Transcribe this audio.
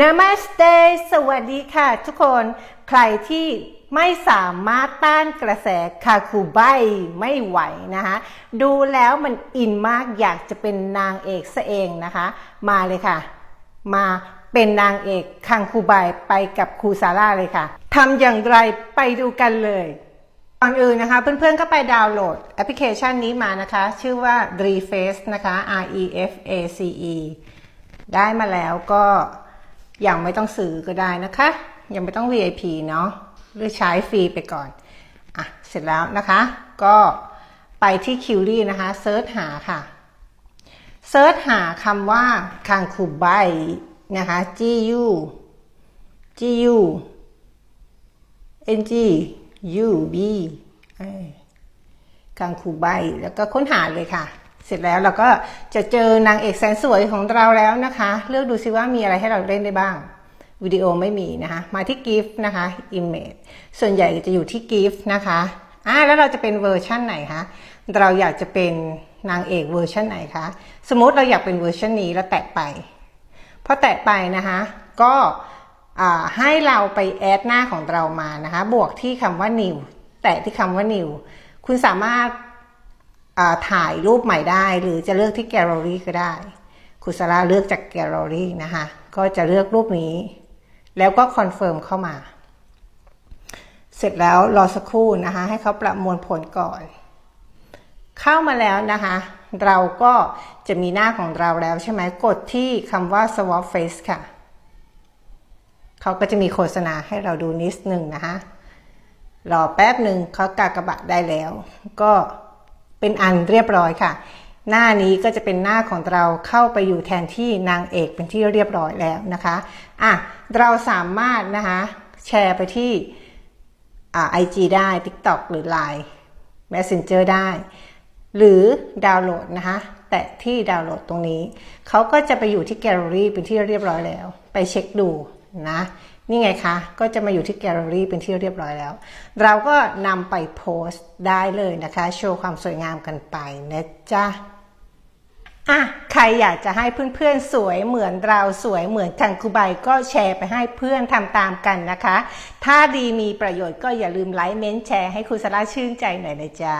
Namaste สวัสดีค่ะทุกคน ใครที่ไม่สามารถต้านกระแสคาคูไบไม่ไหวนะคะดูแล้วมันอินมากอยากจะเป็นนางเอกซะเองนะคะ มาเลยค่ะ มาเป็นนางเอกคังคูไบไปกับครูซาร่าเลยค่ะทำอย่างไรไปดูกันเลยก่อนอื่นนะคะ เพื่อนๆก็ไปดาวน์โหลดแอปพลิเคชันนี้มานะคะ ชื่อว่า Reface นะคะ R E F A C E ได้มาแล้วก็ ยังไม่ต้องซื้อก็ได้นะคะ ยังไม่ต้อง VIP เนาะหรือใช้ฟรีไปก่อนอะเสร็จแล้วนะคะ ก็ไปที่คิวรี่นะคะเซิร์ชหาค่ะเซิร์ชหาคำว่าคังคูไบนะคะ G U G U N G U B เอ้ยกังคูใบแล้วก็ค้นหาเลยค่ะ เสร็จแล้วเราก็จะเจอนางเอกแสนสวยของเราแล้วนะคะ เลือกดูซิว่ามีอะไรให้เราเล่นได้บ้างวิดีโอไม่มีนะคะ มาที่ GIF นะคะ image ส่วนใหญ่จะอยู่ที่ GIF นะคะอ่าแล้วเราจะเป็นเวอร์ชั่นไหนคะเราอยากจะเป็นนางเอกเวอร์ชันไหนคะสมมติเราอยากเป็นเวอร์ชันนี้แล้วแตะไปพอแตะไปนะคะก็ให้เราไปแอดหน้าของเรามานะคะ บวกที่คำว่า new แตะที่คำว่า new คุณสามารถ ถ่ายรูปใหม่ได้ หรือจะเลือกที่แกลเลอรี่ก็ได้คุณสาราเลือกจากแกลเลอรี่นะคะก็จะเลือกรูปนี้ แล้วก็คอนเฟิร์มเข้ามา เสร็จแล้วรอสักครู่นะคะให้เขาประมวลผลก่อน เข้ามาแล้วนะคะเราก็จะมีหน้าของเราแล้วใช่ไหมกดที่คำว่า swap face ค่ะ เขาก็จะมีโฆษณาให้เราดูนิดหนึ่งนะคะรอแป๊บหนึ่งเขากากระบะได้แล้ว ก็ เป็นอันเรียบร้อยค่ะ หน้านี้ก็จะเป็นหน้าของเราเข้าไปอยู่แทนที่นางเอกเป็นที่เรียบร้อยแล้วนะคะอะเราสามารถนะคะแชร์ไปที่อ่า IG ได้ TikTok หรือ Line Messenger ได้ หรือดาวน์โหลดนะคะแตะที่ดาวน์โหลดตรงนี้ เขาก็จะไปอยู่ที่แกลเลอรี่เป็นที่เรียบร้อยแล้ว ไปเช็คดูนะ นี่ไงคะ ก็จะมาอยู่ที่แกลเลอรี่เป็นที่เรียบร้อยแล้ว เราก็นำไปโพสต์ได้เลยนะคะ โชว์ความสวยงามกันไปนะจ๊ะอะใครอยากจะให้เพื่อนๆสวยเหมือนเราสวยเหมือนคังคูไบก็แชร์ไปให้เพื่อนทำตามกันนะคะ ถ้าดีมีประโยชน์ก็อย่าลืมไลค์เม้นต์แชร์ให้ครูสาราชื่นใจหน่อยนะจ๊ะ